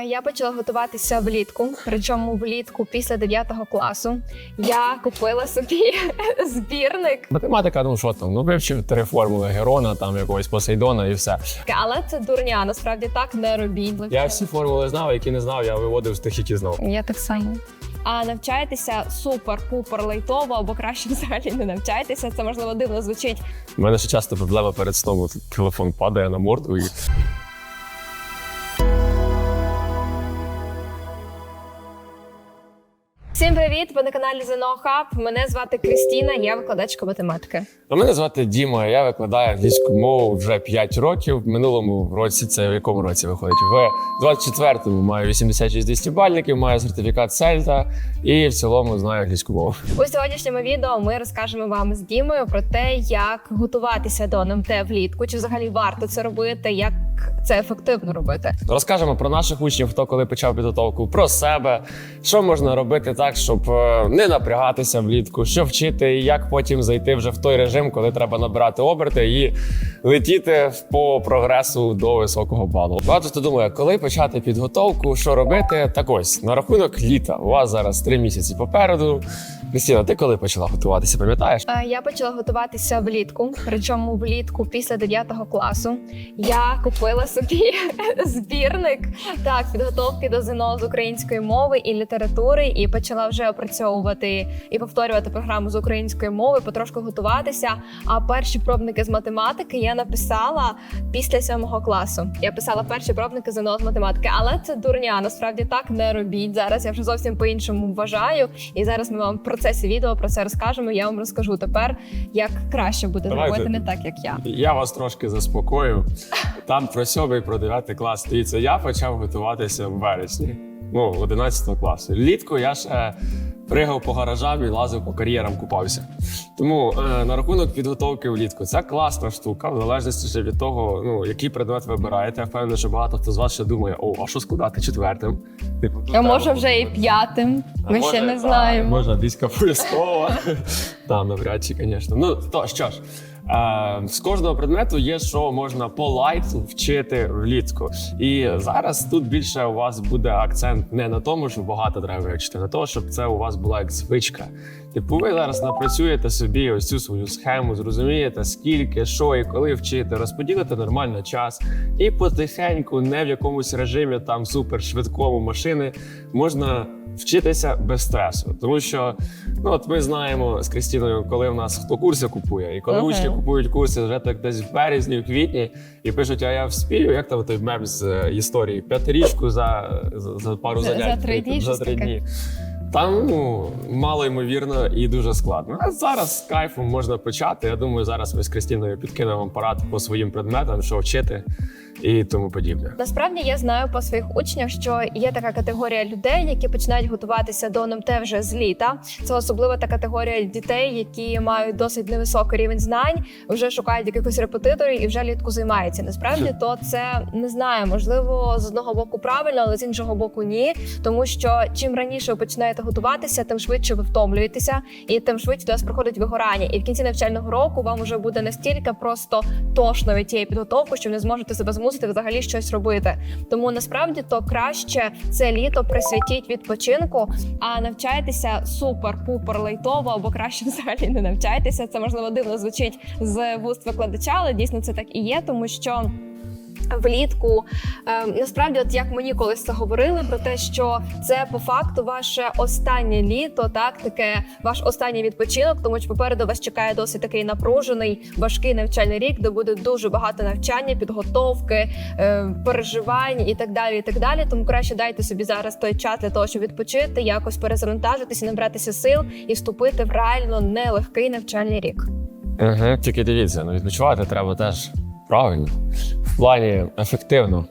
Е, Я почала готуватися влітку, причому влітку після 9 класу. Я купила собі збірник, Математика, ну що там, ну вивчив три формули Герона, там якогось Посейдона і все. але це дурня. Насправді так не робіть. Я всі формули знав, які не знав, я виводив з тих, які знав. Я так само. А навчайтеся супер-пупер лайтово, або краще взагалі не навчайтеся. Це можливо дивно звучить. У мене ще часто проблема перед сном. Телефон падає на морду і. Ви на каналі ЗНО Hub. Мене звати Крістіна, я викладачка математики. А мене звати Діма, я викладаю англійську мову вже 5 років. В минулому році це в якому році виходить? В 24-му маю 86 200 бальників, маю сертифікат Сельта і в цілому знаю англійську мову. У сьогоднішньому відео ми розкажемо вам з Дімою про те, як готуватися до НМТ влітку, чи взагалі варто це робити, як це ефективно робити. Розкажемо про наших учнів, хто коли почав підготовку, про себе, що можна робити так, щоб е, не напрягатися влітку, що вчити, і як потім зайти вже в той режим, коли треба набирати оберти і летіти по прогресу до високого балу. Багато хто думає, коли почати підготовку, що робити. Так ось на рахунок літа. У вас зараз три місяці попереду. Крістіна, ти коли почала готуватися? Пам'ятаєш? Е, Я почала готуватися влітку, причому влітку після 9 класу. Я купила собі збірник так підготовки до ЗНО з української мови і літератури, і почала вже опрацьовувати і повторювати програму з української мови, потрошку готуватися. А перші пробники з математики я написала після 7 класу. Я писала перші пробники ЗНО з математики, але це дурня. Насправді так не робіть. Зараз я вже зовсім по-іншому вважаю. І зараз ми вам в процесі відео про це розкажемо. Я вам розкажу тепер, як краще буде Давайте. робити, не так як я. Я вас трошки заспокою. Там про сьомий, про 9 клас. Дивіться, я почав готуватися в вересні, ну, 11 класу. Літку я ще пригав по гаражам і лазив по кар'єрам, купався. Тому е, на рахунок підготовки влітку це класна штука, в залежності ще від того, ну, який предмет вибираєте. Я впевнений, що багато хто з вас ще думає, о, а що складати четвертим? Типу, тут А треба може вже і готувати. п'ятим. А Ми може, ще не так, знаємо. Можна диська пояскова. Там навряд чи, звісно. Ну то що ж. З кожного предмету є, що можна по лайту вчити влітку. І зараз тут більше у вас буде акцент не на тому, що багато треба вивчити, на тому, щоб це у вас була як звичка. Типу, ви зараз напрацюєте собі ось цю свою схему, зрозумієте, скільки, що і коли вчити, розподілите нормально час, і потихеньку, не в якомусь режимі там супер швидкому машини, можна вчитися без стресу. Тому що ну от ми знаємо з Крістіною, коли в нас хто курси купує, і коли Ага. учні купують курси вже так десь в березні, в квітні, і пишуть, а я вспію, як там той мем з е, історії, п'ятирічку за, за, за пару За- за три дні, за три дні. Там ну мало ймовірно і дуже складно. А зараз з кайфом можна почати. Я думаю, зараз ми з Крістіною підкинемо парад по своїм предметам, що вчити і тому подібне. Насправді я знаю по своїх учнях, що є така категорія людей, які починають готуватися до НМТ вже з літа. Це особливо та категорія дітей, які мають досить невисокий рівень знань, вже шукають якихось репетиторів і вже літку займаються. Насправді то це не знаю, можливо, з одного боку правильно, але з іншого боку ні. Тому що чим раніше ви починаєте готуватися, тим швидше ви втомлюєтеся, і тим швидше до вас проходить вигорання. І в кінці навчального року вам вже буде настільки просто тошно від тієї підготовки, що ви не зможете себе змусити взагалі щось робити. Тому насправді то краще це літо присвятіть відпочинку, а навчайтеся супер-пупер лайтово, або краще взагалі не навчайтеся. Це можливо дивно звучить з вуст викладача, але дійсно це так і є, тому що. Влітку е, насправді, от як мені колись це говорили про те, що це по факту ваше останнє літо, так таке ваш останній відпочинок, тому що попереду вас чекає досить такий напружений, важкий навчальний рік, де буде дуже багато навчання, підготовки, е, переживань і так далі. І так далі. Тому краще дайте собі зараз той час для того, щоб відпочити, якось перезавантажитися, набратися сил і вступити в реально нелегкий навчальний рік. Ага, тільки дивіться, ну відпочивати треба теж правильно, в плані ефективно.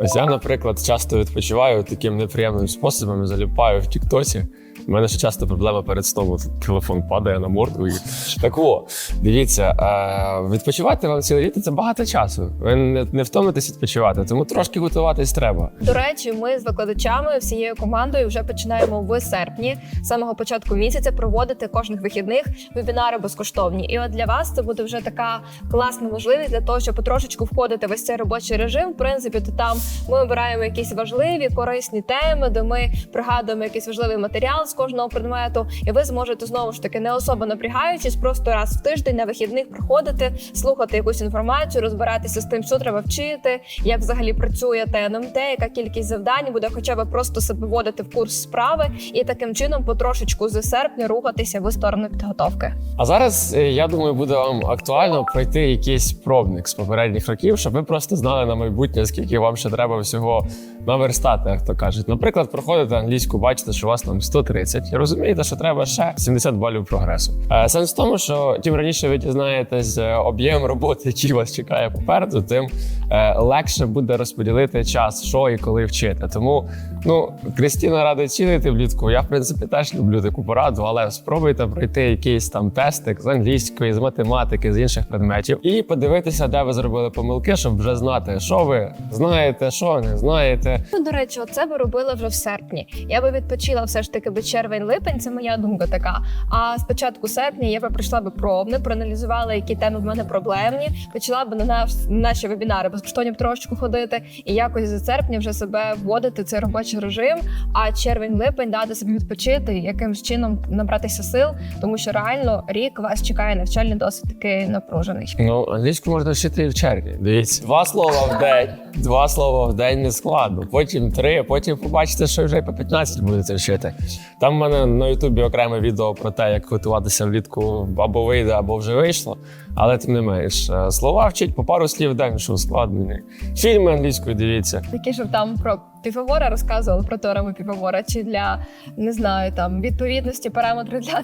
Ось я, наприклад, часто відпочиваю таким неприємним способом, заліпаю в Тіктосі У мене ще часто проблема перед сном. Телефон падає на морду. І... Так о, дивіться, е, відпочивати вам ціле літо це багато часу. Ви не, втомитесь відпочивати, тому трошки готуватись треба. До речі, ми з викладачами всією командою вже починаємо в серпні, з самого початку місяця, проводити кожних вихідних вебінари безкоштовні. І от для вас це буде вже така класна можливість для того, щоб потрошечку входити в ось цей робочий режим. В принципі, то там ми обираємо якісь важливі, корисні теми, де ми пригадуємо якийсь важливий матеріал кожного предмету, і ви зможете знову ж таки не особо напрягаючись, просто раз в тиждень на вихідних приходити, слухати якусь інформацію, розбиратися з тим, що треба вчити, як взагалі працює ТНМТ, яка кількість завдань буде, хоча б просто себе вводити в курс справи, і таким чином потрошечку з серпня рухатися в сторону підготовки. А зараз е, я думаю, буде вам актуально пройти якийсь пробник з попередніх років, щоб ви просто знали на майбутнє, скільки вам ще треба всього наверстати, як то кажуть. Наприклад, проходите англійську, бачите, що у вас там 130, і розумієте, що треба ще 70 балів прогресу. Е, Сенс в тому, що чим раніше ви дізнаєтесь е, об'єм роботи, який вас чекає попереду, тим е, легше буде розподілити час, що і коли вчити. Тому ну Крістіна радить цілити влітку. Я в принципі теж люблю таку пораду, але спробуйте пройти якийсь там тестик з англійської, з математики, з інших предметів, і подивитися, де ви зробили помилки, щоб вже знати, що ви знаєте, що не знаєте. Ну, до речі, оце би робила вже в серпні. Я би відпочила все ж таки червень-липень, це моя думка така. А з початку серпня я би пройшла би пробне, проаналізувала, які теми в мене проблемні, почала би на наш, наші вебінари безкоштовні трошечку ходити, і якось за серпня вже себе вводити цей робочий режим. А червень-липень дати собі відпочити, якимсь чином набратися сил, тому що реально рік вас чекає навчальний досить таки напружений. Ну, англійську можна вчити в червні. Дивіться, два слова в день. Два слова в день не складно. Потім три, потім побачите, що вже по 15 будете вчити. Там в мене на Ютубі окреме відео про те, як готуватися влітку або вийде, або вже вийшло. Але тим не менш, е, слова вчить по пару слів в день, що ускладнені. Фільми англійською дивіться. Такі, щоб там про Піфагора розказували про теорему Піфагора, чи для не знаю там відповідності параметри для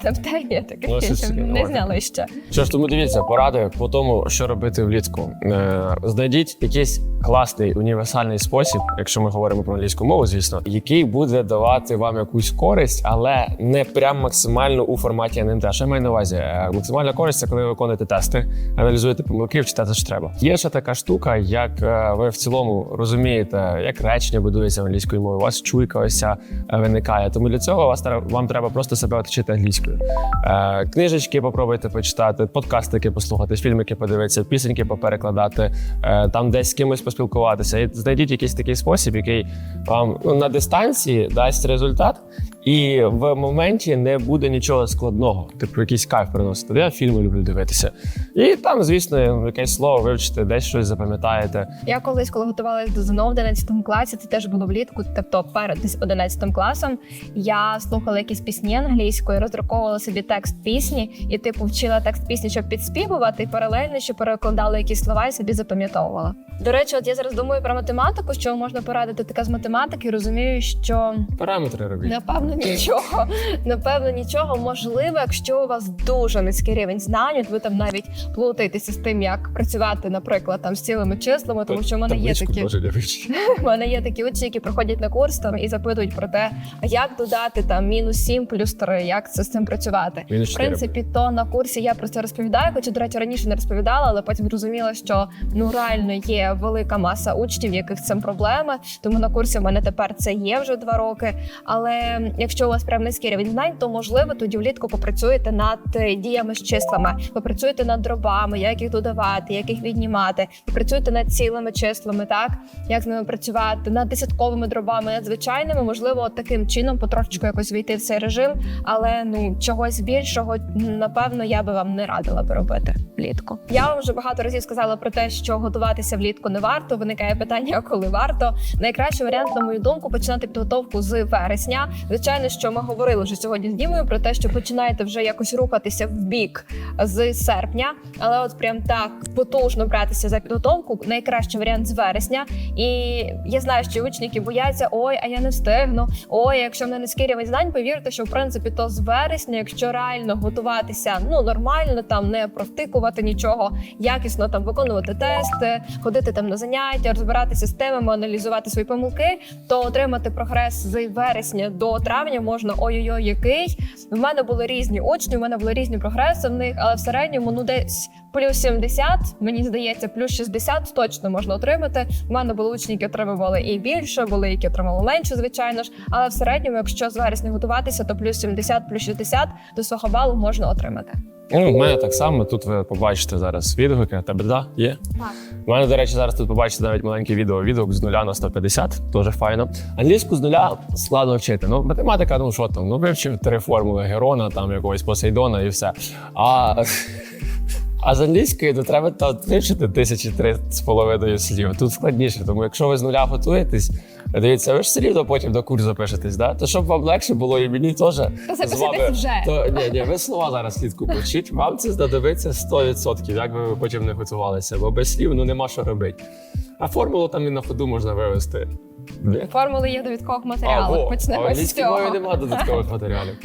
Ну, ще таке, не зняли ще. Що ж, тому дивіться, поради по тому, що робити влітку. Е, знайдіть якийсь класний універсальний спосіб, якщо ми говоримо про англійську мову, звісно, який буде давати вам якусь користь, але не прям максимально у форматі НМТ. Що я маю на увазі? Е, Максимальна користь це коли ви виконуєте тести, аналізуєте помилки, вчитаєте, що треба. Є ще така штука, як е, ви в цілому розумієте, як речення будується англійською мовою. У вас чуйка ось ця е, виникає. Тому для цього вас вам треба просто себе оточити англійською. Е, Книжечки попробуйте почитати, подкастики послухати, фільмики подивитися, пісеньки поперекладати, е, там десь з кимось поспілкуватися. І знайдіть якийсь такий спосіб, який вам ну, на дистанції дасть результат, і в моменті не буде нічого складного, типу якийсь кайф приносити. Я фільми люблю дивитися. І там, звісно, якесь слово вивчите, десь щось запам'ятаєте. Я колись, коли готувалася до ЗНО в 11 класі, це теж було влітку, тобто перед десь 11 класом, я слухала якісь пісні англійською, роздруковувала собі текст пісні, і типу вчила текст пісні, щоб підспівувати, і паралельно ще перекладала якісь слова і собі запам'ятовувала. До речі, от я зараз думаю про математику, що можна порадити таке з математики. Розумію, що Параметри робіть. Напевно, нічого. Напевно, нічого. Можливо, якщо у вас дуже низький рівень знань, от ви там навіть плутаєтеся з тим, як працювати, наприклад, там з цілими числами, тому що в мене є такі в мене є такі учні, які приходять на курс там і запитують про те, як додати там мінус 7 плюс 3, як це з цим працювати. В принципі, то на курсі я про це розповідаю, хоча, до речі, раніше не розповідала, але потім зрозуміла, що ну реально є велика маса учнів, яких з цим проблеми. Тому на курсі в мене тепер це є вже два роки. Але якщо у вас прям низький рівень знань, то можливо тоді влітку попрацюєте над е, діями з числами, попрацюєте над дробами, як їх додавати, як їх віднімати, попрацюєте над цілими числами, так? Як з ними працювати, над десятковими дробами, над звичайними, можливо, таким чином потрошечку якось війти в цей режим, але ну чогось більшого, напевно, я би вам не радила би робити влітку. Я вам вже багато разів сказала про те, що готуватися влітку не варто. Виникає питання, коли варто. Найкращий варіант, на мою думку, починати підготовку з вересня. Звичайно, що ми говорили вже сьогодні з Дімою про те, що починаєте вже якось рухатися в бік з серпня, але от прям так потужно братися за підготовку. Найкращий варіант з вересня. І я знаю, що учні, які бояться, ой, а я не встигну. Ой, якщо в мене низький рівень знань, повірте, що в принципі то з вересня, якщо реально готуватися ну нормально, там не провтикувати. Пробувати нічого, якісно там виконувати тести, ходити там на заняття, розбиратися з темами, аналізувати свої помилки, то отримати прогрес з вересня до травня можна ой-ой-ой, який. В мене були різні учні, в мене були різні прогреси в них, але в середньому ну десь плюс 70, мені здається, плюс 60 точно можна отримати. У мене були учні, які отримували і більше, були які отримали менше, звичайно ж. Але в середньому, якщо з вересня готуватися, то плюс 70, плюс 60 до свого балу можна отримати. Ну, в мене так само. Тут ви побачите зараз відгуки. Тебе да? Є? Так. У мене, до речі, зараз тут побачите навіть маленький відео. Відгук з нуля на 150, дуже файно. Англійську з нуля складно вчити. Ну, математика, ну що там, ну вивчив три формули Герона, там якогось Посейдона і все. А, а з англійської то треба та вивчити тисячі три з половиною слів. Тут складніше, тому якщо ви з нуля готуєтесь, дивіться, ви ж все рівно потім до курсу запишетесь, да? то щоб вам легше було і мені теж. запишитесь вже. То ні, ні, ви слова зараз слідку повчіть. Вам це знадобиться 100%, як би ви потім не готувалися, бо без слів ну нема що робити. А формулу там і на ходу можна вивести. Формули є довідкових матеріалах. во, Почнемо з англійській мові цього. немає додаткових матеріалів.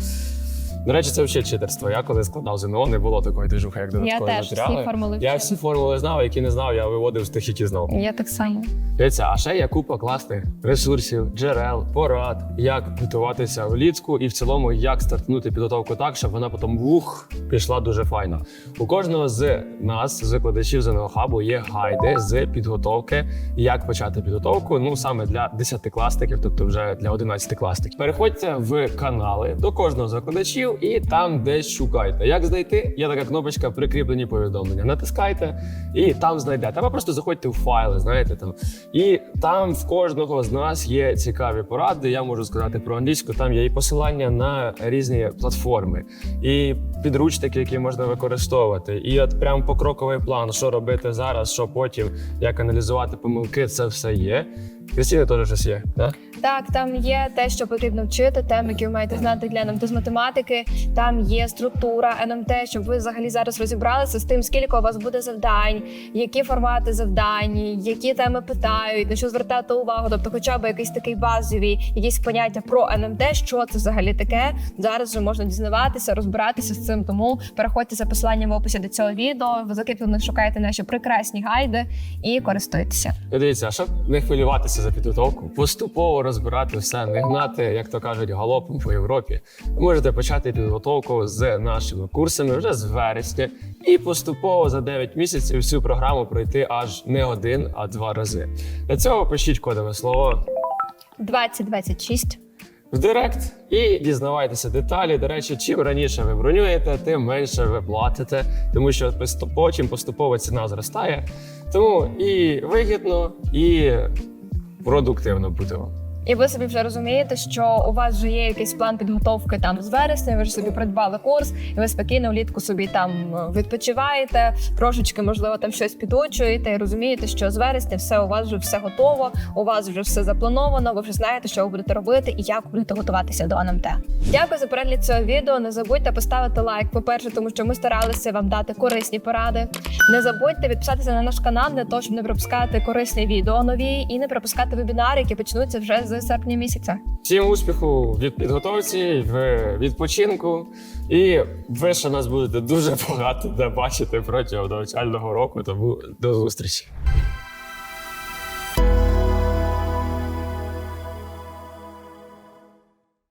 До речі, це взагалі читерство. Я коли складав ЗНО, не було такої движухи, як додаткові теж всі формули я вчила. всі формули знав, які не знав, я виводив з тих, які знав. Я так само. Дивіться, а ще є купа класних ресурсів, джерел, порад, як готуватися влітку і в цілому, як стартнути підготовку так, щоб вона потім ух, пішла дуже файно. У кожного з нас, з викладачів ЗНО хабу, є гайди з підготовки, як почати підготовку. Ну саме для десятикласників, тобто вже для одинадцятикласників. Переходьте в канали до кожного з викладачів і там десь шукайте. Як знайти? Є така кнопочка прикріплені повідомлення. Натискайте і там знайдете. Або просто заходьте в файли, знаєте там. І там в кожного з нас є цікаві поради. Я можу сказати про англійську. Там є і посилання на різні платформи, і підручники, які можна використовувати. І от прям покроковий план, що робити зараз, що потім, як аналізувати помилки, це все є. Крістіна теж щось є. Да? Так, там є те, що потрібно вчити, теми, які ви маєте знати для НМТ з математики. Там є структура НМТ, щоб ви взагалі зараз розібралися з тим, скільки у вас буде завдань, які формати завдань, які теми питають, на що звертати увагу. Тобто, хоча б якийсь такий базові, якісь поняття про НМТ, що це взагалі таке. Зараз вже можна дізнаватися, розбиратися з цим. Тому переходьте за посиланням в описі до цього відео. Ви закріплено шукаєте наші прекрасні гайди і користуйтеся. Дивіться, а щоб не хвилюватися за підготовку, поступово розбирати все, не гнати, як то кажуть, галопом по Європі. Ви можете почати підготовку з нашими курсами вже з вересня, і поступово за 9 місяців всю програму пройти аж не один, а два рази. Для цього пишіть кодове слово 2026. в Директ і дізнавайтеся деталі. До речі, чим раніше ви бронюєте, тим менше ви платите, тому що чим поступово ціна зростає. Тому і вигідно, і продуктивно бути вам. І ви собі вже розумієте, що у вас вже є якийсь план підготовки там з вересня. Ви ж собі придбали курс, і ви спокійно влітку собі там е, відпочиваєте, трошечки, можливо, там щось підучуєте, і розумієте, що з вересня все у вас вже все готово, у вас вже все заплановано. Ви вже знаєте, що ви будете робити і як будете готуватися до НМТ. Дякую за перегляд цього відео. Не забудьте поставити лайк. По перше, тому що ми старалися вам дати корисні поради. Не забудьте підписатися на наш канал для того, щоб не пропускати корисні відео нові і не пропускати вебінари, які почнуться вже з серпня місяця. Всім успіху від підготовці, в відпочинку. І ви ще нас будете дуже багато де бачити протягом навчального року. Тому до зустрічі.